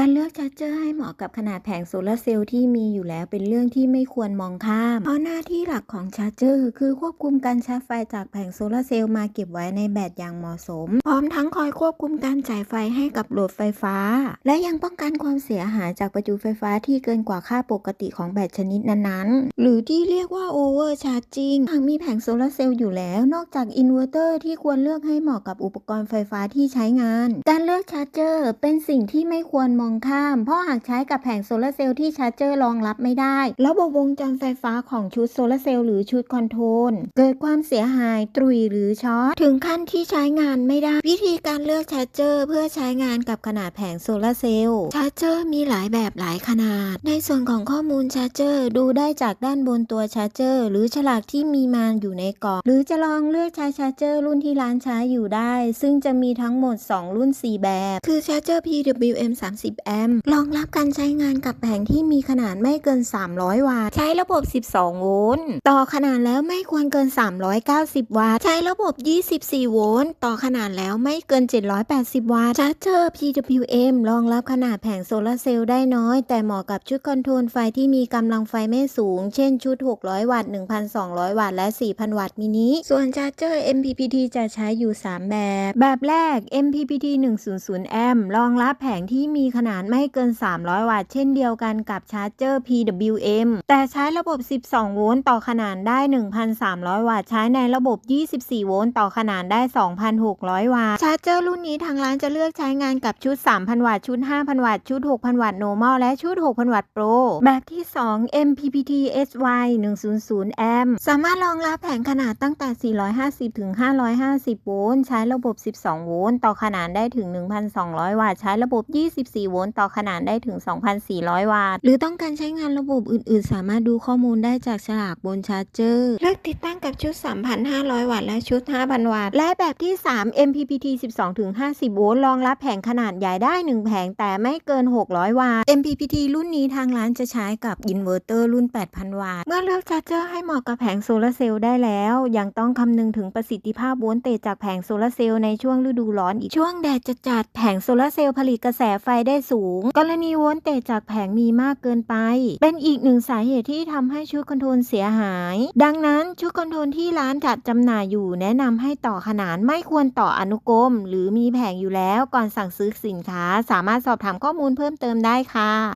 การเลือกชาร์จเจอร์ให้เหมาะกับขนาดแผงโซลาร์เซลล์ที่มีอยู่แล้วเป็นเรื่องที่ไม่ควรมองข้าม เพราะหน้าที่หลักของชาร์จเจอร์คือควบคุมการชาร์จไฟจากแผงโซลาร์เซลล์มาเก็บไว้ในแบตอย่างเหมาะสม พร้อมทั้งคอยควบคุมการจ่ายไฟให้กับโหลดไฟฟ้า และยังป้องกันความเสียหายจากประจุไฟฟ้าที่เกินกว่าค่าปกติของแบตชนิดนั้นๆ หรือที่เรียกว่า over charging หากมีแผงโซลาร์เซลล์อยู่แล้ว นอกจากอินเวอร์เตอร์ที่ควรเลือกให้เหมาะกับอุปกรณ์ไฟฟ้าที่ใช้งาน การเลือกชาร์จเจอร์เป็นสิ่งที่ไม่ควรมองข้าม เพราะหากใช้กับแผงโซลาร์เซลล์ที่ชาร์จเจอร์รองรับไม่ได้ ระบบวงจรไฟฟ้าของชุดโซลาร์เซลล์หรือชุดคอนโทรลเกิดความเสียหายตรุยหรือช็อตถึงขั้นที่ใช้งานไม่ได้ วิธีการเลือกชาร์จเจอร์เพื่อใช้งานกับขนาดแผงโซลาร์เซลล์ชาร์จเจอร์มีหลายแบบหลายขนาด ในส่วนของข้อมูลชาร์จเจอร์ดูได้จากด้านบนตัวชาร์จเจอร์หรือฉลากที่มีมาอยู่ในกล่องหรือจะลองเลือกใช้ชาร์จเจอร์รุ่นที่ร้านใช้อยู่ได้ ซึ่งจะมีทั้งหมด 2 รุ่น 4 แบบ คือชาร์จเจอร์ PWM 30แอมป์รองรับการใช้งานกับแผงที่มีขนาดไม่เกิน 300 วัตต์ ใช้ระบบ 12 โวลต์ต่อขนาดแล้วไม่ควรเกิน 390 วัตต์ ใช้ระบบ 24 โวลต์ต่อขนาดแล้วไม่เกิน 780 วัตต์ชาร์จเจอร์ PWM รองรับขนาดแผงโซลาร์เซลล์ได้น้อย แต่เหมาะกับชุดคอนโทรลไฟที่มีกำลังไฟไม่สูง เช่นชุด 600 วัตต์ 1,200 วัตต์ และ 4,000 วัตต์มินิ ส่วนชาร์จเจอร์ MPPT จะใช้อยู่ 3 แบบ แบบแรก MPPT 100แอมป์รองรับแผงที่มีขนาดไม่เกิน 300 วัตต์เช่นเดียวกันกับชาร์จเจอร์ PWM แต่ใช้ระบบ 12 โวลต์ต่อขนาดได้ 1,300 วัตต์ ใช้ในระบบ 24 โวลต์ต่อขนาดได้ 2,600 วัตต์ ชาร์จเจอร์รุ่นนี้ทางร้านจะเลือกใช้งานกับชุด 3,000 วัตต์ ชุด 5,000 วัตต์ ชุด 6,000 วัตต์ normal และชุด 6,000 วัตต์ pro แบบที่ 2 MPPT SY 100แอมป์สามารถรองรับแผงขนาดตั้งแต่ 450 ถึง 550 โวลต์ ใช้ระบบ 12 โวลต์ต่อขนาดได้ถึง 1,200 วัตต์ ใช้ระบบ 24โวลต์ต่อขนาดได้ถึง 2,400 วัตต์ หรือต้องการใช้งานระบบอื่นๆ สามารถดูข้อมูลได้จากฉลากบนชาร์จเจอร์เลือกติดตั้งกับชุด 3,500 วัตต์และชุด 5,000 วัตต์ และแบบที่ 3 MPPT 12ถึง50 โวลต์รองรับแผงขนาดใหญ่ได้ 1 แผงแต่ไม่เกิน 600 วัตต์ MPPT รุ่นนี้ทางร้านจะใช้กับอินเวอร์เตอร์รุ่น 8,000 วัตต์ เมื่อเลือกชาร์จเจอร์ให้เหมาะกับแผงโซลาร์เซลล์ได้แล้ว ยังต้องคำนึงถึงประสิทธิภาพโวลต์เตจจากแผงโซลาร์เซลล์ในช่วงฤดูร้อนอีกช่วงแดดจัดๆแผงโซลาร์เซลล์ผลิตกระแสไฟได้สูง กรณีโวลเตจจากแผงมีมากเกินไป เป็นอีกหนึ่งสาเหตุที่ทำให้ชุดคอนโทรลเสียหาย ดังนั้นชุดคอนโทรลที่ร้านจัดจำหน่ายอยู่ แนะนำให้ต่อขนานไม่ควรต่ออนุกรม หรือมีแผงอยู่แล้วก่อนสั่งซื้อสินค้า สามารถสอบถามข้อมูลเพิ่มเติมได้ค่ะ